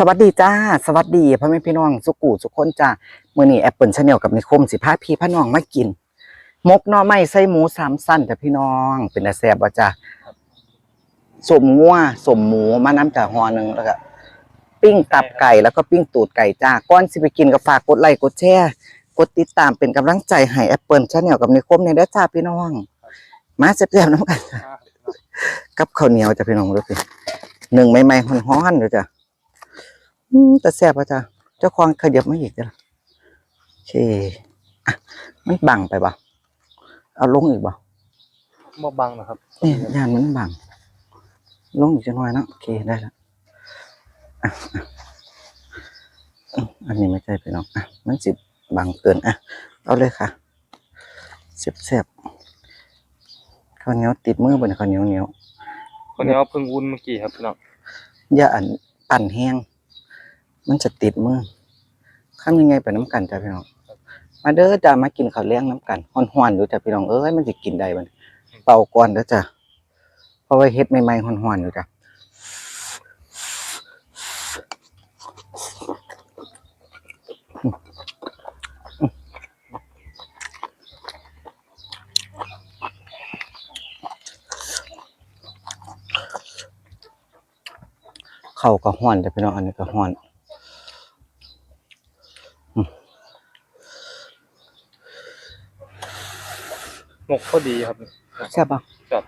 สวัสดีจ้า สวัสดีพ่อแม่พี่น้องสุกูสุกคนจ้ามื้อนี้แอปเปิลชาแนลกับนิคมสิพาพี่พาน้องมากิน มกหน่อไม้ใส่หมูสามสั้นจ้ะพี่น้อง เป็นตาแซ่บบ่จ้าสมงัวสมหมูมาน้ำจากหอหนึงแล้วก็ปิ้งตับไก่แล้วก็ปิ้งตูดไก่จ้าก่อนสิไปกินก็ฝากกดไลค์กดแชร์กดติดตามเป็นกำลังใจให้แอปเปิลชาแนลกับนิคมในเด้อจ้าพี่น้อง มาแซ่บๆน้ำกันจ้ะกับข้าวเหนียวจ้ะพี่น้องดูสิหนึ่งใหม่ๆฮ้อนๆเด้อจ้ะอืม แต่แซ่บอะจ้ะเจ้าของขยับมาอีกจ้ะโอเคอะมันบังไปบ่เอาลงอีกบ่บ่บังนะครับเอ๊ะยานมันบังลงอีกจังหน่อยเนาะโอเคได้แล้วอะอะอืมอันนี้ไม่ใช่พี่น้องอะมันสิบังเกินอะเอาเลยค่ะเสียบเสียบๆข้าวเหนียวติดมือบนข้าวเหนียวเหนียวคนนี้เอาเพิ่งวุ้นเมื่อกี้ครับพี่น้องอย่าอันปั่นแห้ง มันจะติดมือข้ามยังไงไปน้ำกันจ้ะพี่น้อง มาเด้อจ้ามากินข้าวเลี้ยงน้ำกันห้อนๆอยู่จ้ะพี่น้องเอ้ยมันสิกินได้บันเป่าก่อนเด้อจ้ะเพราะว่าเฮ็ดใหม่ๆห้อนๆอยู่จ้ะเข้าก็ห้อนจ้ะพี่น้องอันนี้ก็ห้อน หมกพอดีครับใช่บป่ะจับ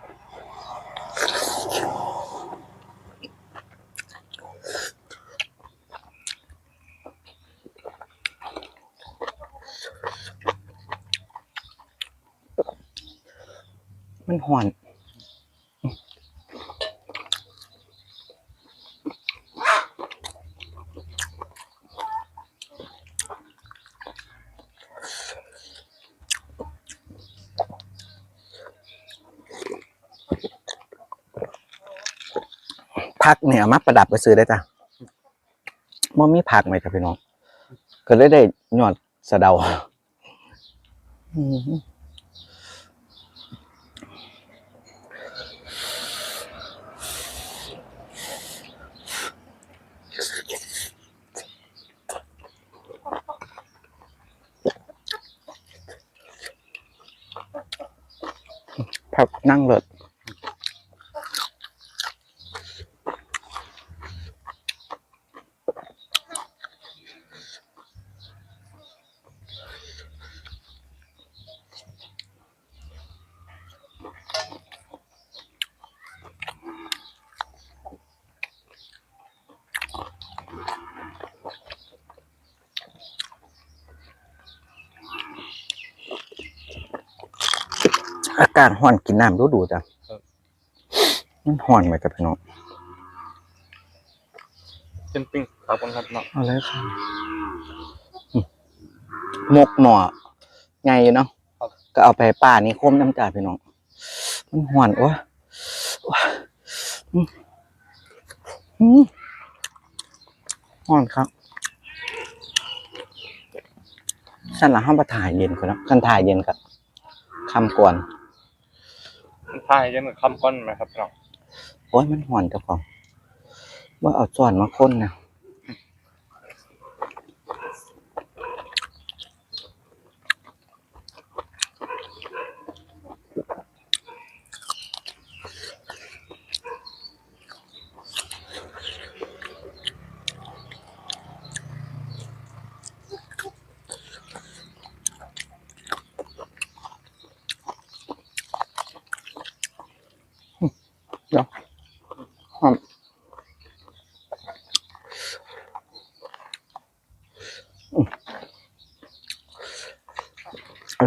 มันห้อน ผักเนี่ยมาประดับไปซื้อได้จ้ะมันมีผักไหมครับพี่น้อง ก็เลยได้หยอดสะเดาผักนั่งเลิศ อากาศห้อนกินน้ำดูดูๆจ้ะมันห้อนไหมครับพี่น้องเป็นปิ้งครับคนครับพี่น้องเอาเลยค่ะอืมหมกหน่อไงอยู่เนาะก็เอาไปป้านี่คมน้ำจ่าพี่น้อง มันห้อนโอ้ยโอ้ยอืมอืมห้อนครับฉันละห้ามมาถ่ายเย็นคนนะคันถ่ายเย็นกับคำก่อน มันทายยังเหมือนคำก้อนไหมครับพี่น้องโอ้ยมันห่อนเจ้าของว่าเอาส่วนมาค้นนะเดี๋ยวหอมอืม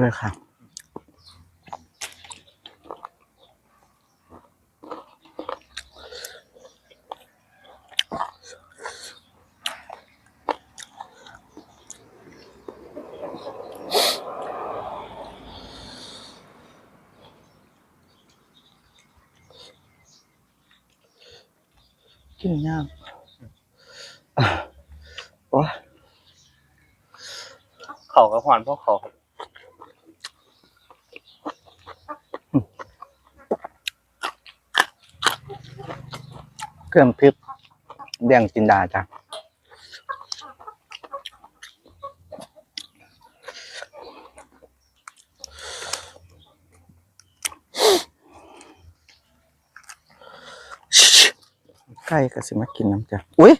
เลยค่ะ กินยากอะโอ้ยเขากับหวานพวกเขา เครื่องพริกแดงจินดาจ้ะใกล้ก็สิมากินน้ำจ้ะอุ้ย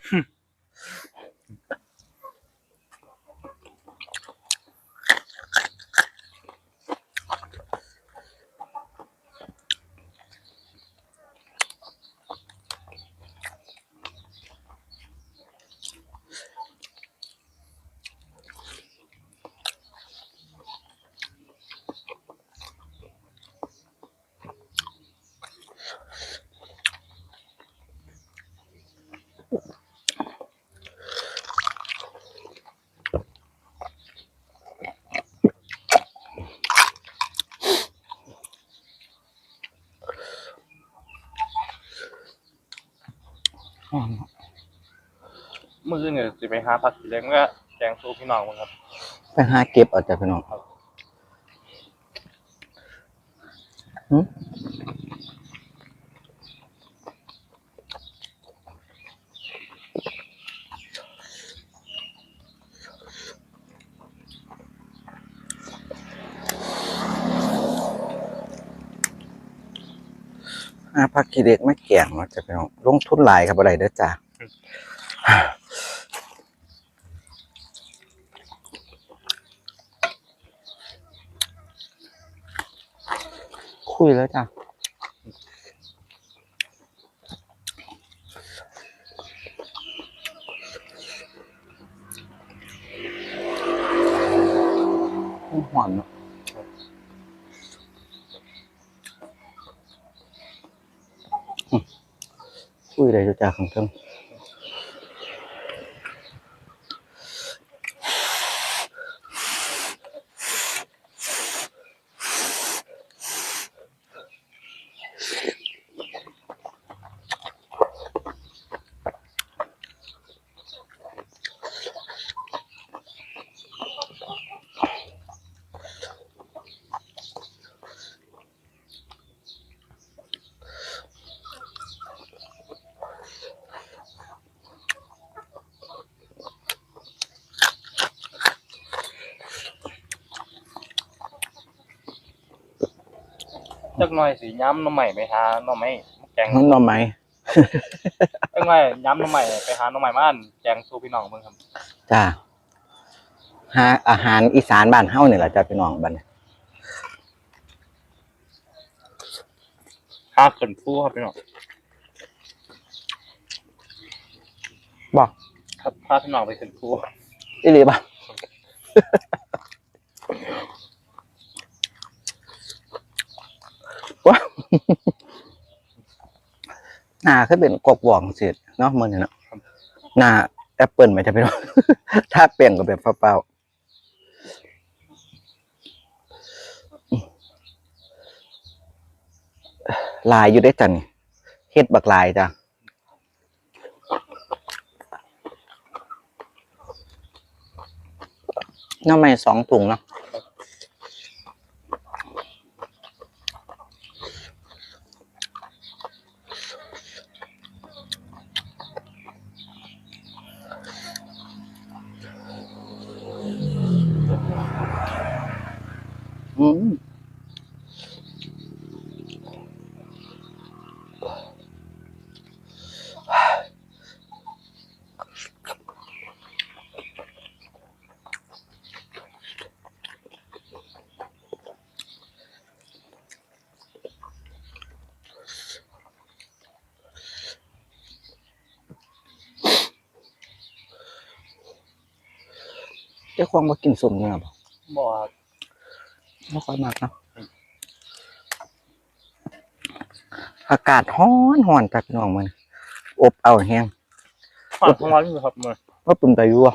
มือเนี่ยสิไปหาผักกินเล้งก็แกงสู้พี่น้องมั้งครับ ไปหาเก็บเอาจ้ะพี่น้องหืมหาผักกีเด็กไม่แกงเนาะจ้ะพี่น้องลงทุนหลายครับอะไรเด้อจ้ะ คุยแล้วจ้ะหอมเนาะอืมคุยอะไรจ้ะของเพิ่ง จักหน่อยสิย้ำหน้ำใหม่ไปหาหน้ำใหม่แกงน้องหน่อไหมจักหน่อยย้ำหน้ำใหม่ไปหาหน้ำใหม่มาอันแกงสู้พี่น้องมั้งครับจ้าหาอาหารอีสานบ้านเฮานี่แหละจ้ะพี่น้องบ้านนี้หาขึ้นฟูครับพี่น้องบอกครับพาพี่น้องไปขึ้นฟูอีหลีป่ะ ว้า หน้าคือเป็นกบหว่องสิเนาะมื้อนี้เนาะหน้าแอปเปิลไหมจ้ะพี่น้องถ้าเปลี่ยนก็แบบเปล่าๆลายอยู่ได้จันเฮ็ดบักลายจ้ะหน้ำใหม่สองถุงเนาะ อืมเจ้าของมากินสมเนื้อบ่บอกว่ ไม่ค่อยมากเนาะอากาศร้อนร้อนแต่พี่น้องมันอบเอาแห้งผ่านทั้งวันอยู่ครับมือว่าปุ่นตายั่ว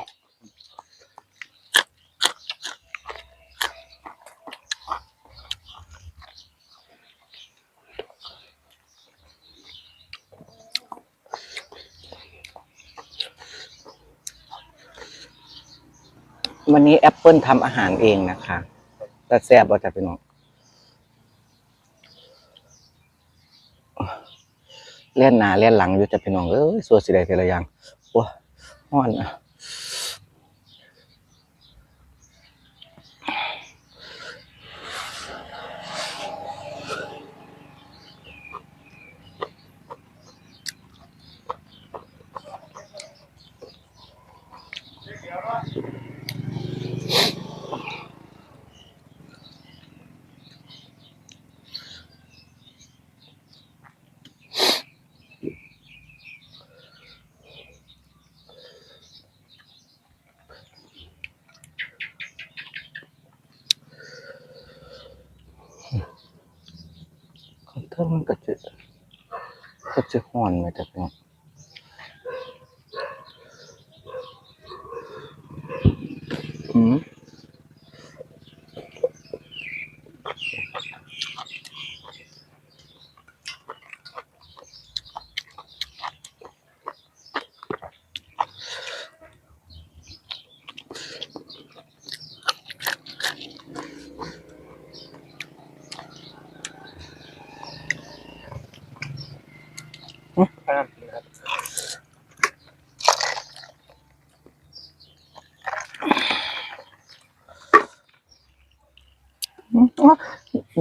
วันนี้แอปเปิลทำอาหารเองนะคะ แต่แซ่บว่าจากพี่น้องเล่นหนาเล่นหลังอยู่จะพี่น้องเอ้ยสัวสิได้แต่ละอย่างโอ้ห้อนอะ คอนเทนต์มันก็จะก็จะห่อนไหมแต่พี่น้องอืม ห้ามกินครับ อืมอ๋อ เ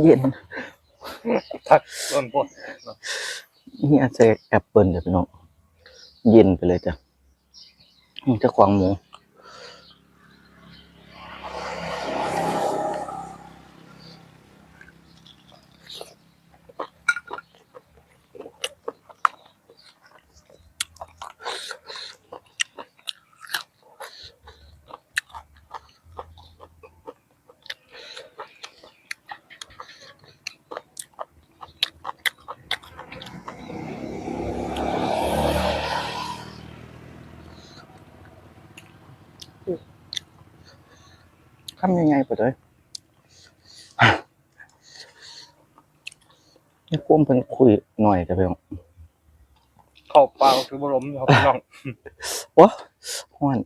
ย็นทักต้นพวกนี่อาจจะแอปเปิลเดี๋ยวพี่น้องเย็นไปเลยจ้ะเจะควางหมู ทำยังไงปะเด้ยนี่พุ่มเพิ่นคุยหน่อยจ้ะพี่น้องเข้าเปล่าคือบรมอยู่ครับพี่น้องโอ้ห้อน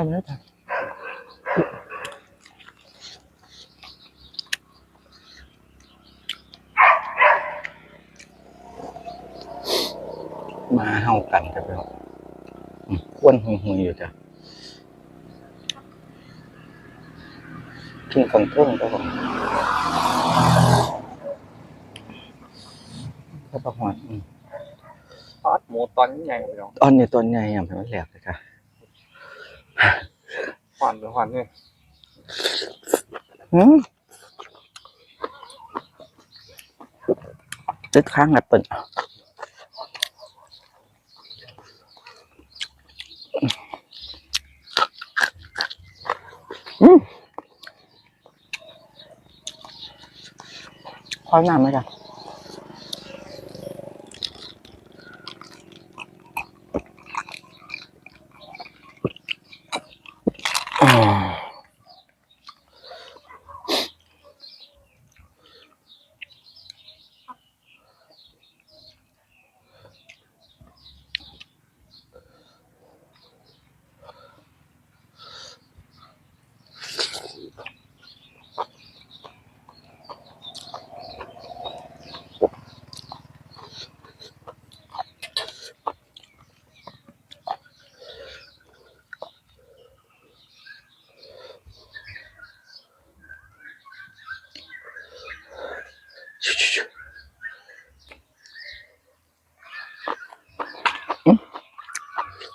าไม่ได้จ้ะมาเฮากันจ้ะพี่น้องอืมควนหุยๆอยู่จ้ะกินกันเทิงจ้ะผมก็ประหอนอืมทอดหมูตอนนี้ใหญ่พี่น้องตอนนี้ตัวใหญ่ยังเป็นแหลกเลยค่ะ หวานหรือหวานเนี่ยอืมตึกข้างแอปเปิลอืมพอน้ำไหมจ๊ะ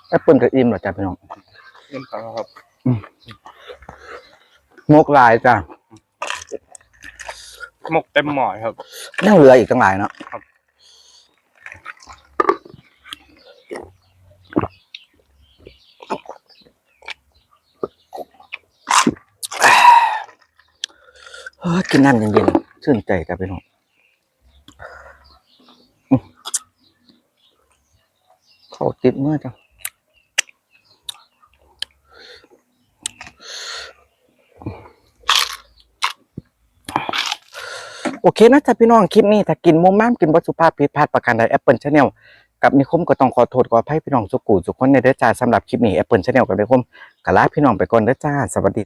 แอปเปิลกับอิ่มเหรอจ๊ะพี่น้องเล่นฟังครับมกลายจ้ะหมกเต็มหม้อครับยังเหลืออีกตั้งหลายเนาะครับเฮ้ยกินน้ำเย็นๆชื่นใจจ้ะพี่น้องอื้อเข้าติดเมื่อจ้ะ โอเคนะจ๊ะพี่น้องคลิปนี้ถ้ากินมุมม่ามกินวัตถุภาพผิดพลาดประการใดแอปเปิลชาแนลกับนิคมก็ต้องขอโทษขออภัยพี่น้องสุกูสุกคนในเด้อจ้าสำหรับคลิปนี้แอปเปิลชาแนลกับนิคมก็ลาพี่น้องไปก่อนเด้อจ้าสวัสดี